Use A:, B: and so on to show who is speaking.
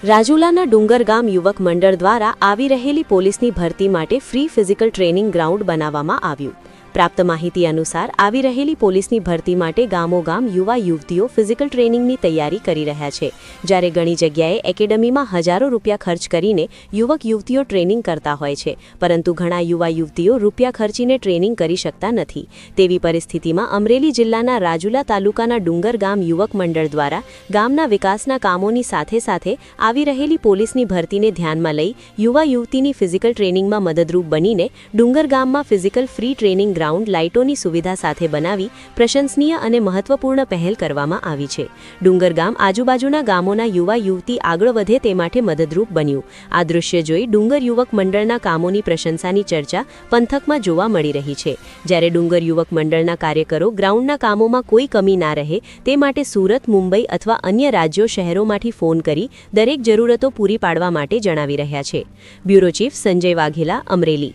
A: રાજુલાના ડુંગર ગામ યુવક મંડળ દ્વારા આવી રહેલી પોલીસની ભરતી માટે ફ્રી ફિઝિકલ ટ્રેનિંગ ગ્રાઉન્ડ બનાવવામાં આવ્યું. પ્રાપ્ત માહિતી અનુસાર આવી રહેલી પોલીસની ભરતી માટે ગામોગામ યુવા યુવતીઓ ફિઝિકલ ટ્રેનિંગની તૈયારી કરી રહ્યા છે. જ્યારે ઘણી જગ્યાએ એકેડમીમાં હજારો રૂપિયા ખર્ચ કરીને યુવક યુવતીઓ ટ્રેનિંગ કરતા હોય છે. પરંતુ ઘણા યુવા યુવતીઓ રૂપિયા ખર્ચીને ટ્રેનિંગ કરી શકતા નથી. તેવી પરિસ્થિતિમાં અમરેલી જિલ્લાના રાજુલા તાલુકાના ડુંગર ગામ યુવક મંડળ દ્વારા ગામના વિકાસના કામોની સાથે સાથે આવી રહેલી પોલીસની ભરતીને ધ્યાનમાં લઈ યુવા યુવતીની ફિઝિકલ ટ્રેનિંગમાં મદદરૂપ બનીને ડુંગર ગામમાં ફિઝિકલ ફ્રી ટ્રેનિંગ ગ્રાઉન્ડ લાઇટોની સુવિધા સાથે બનાવી પ્રશંસનીય અને મહત્વપૂર્ણ પહેલ કરવામાં આવી છે. ડુંગર ગામ આજુબાજુના ગામોના યુવા યુવતી આગળ વધે તે માટે મદદરૂપ બન્યું. આ દૃશ્ય જોઈ ડુંગર યુવક મંડળના કામોની પ્રશંસાની ચર્ચા પંથકમાં જોવા મળી રહી છે. જ્યારે ડુંગર યુવક મંડળના કાર્યકરો ગ્રાઉન્ડના કામોમાં કોઈ કમી ના રહે, તે માટે સુરત, મુંબઈ અથવા અન્ય રાજ્યો શહેરોમાંથી ફોન કરી દરેક જરૂરતો પૂરી પાડવા માટે જણાવી રહ્યા છે. Bureau chief Sanjay Vaghela, Amreli.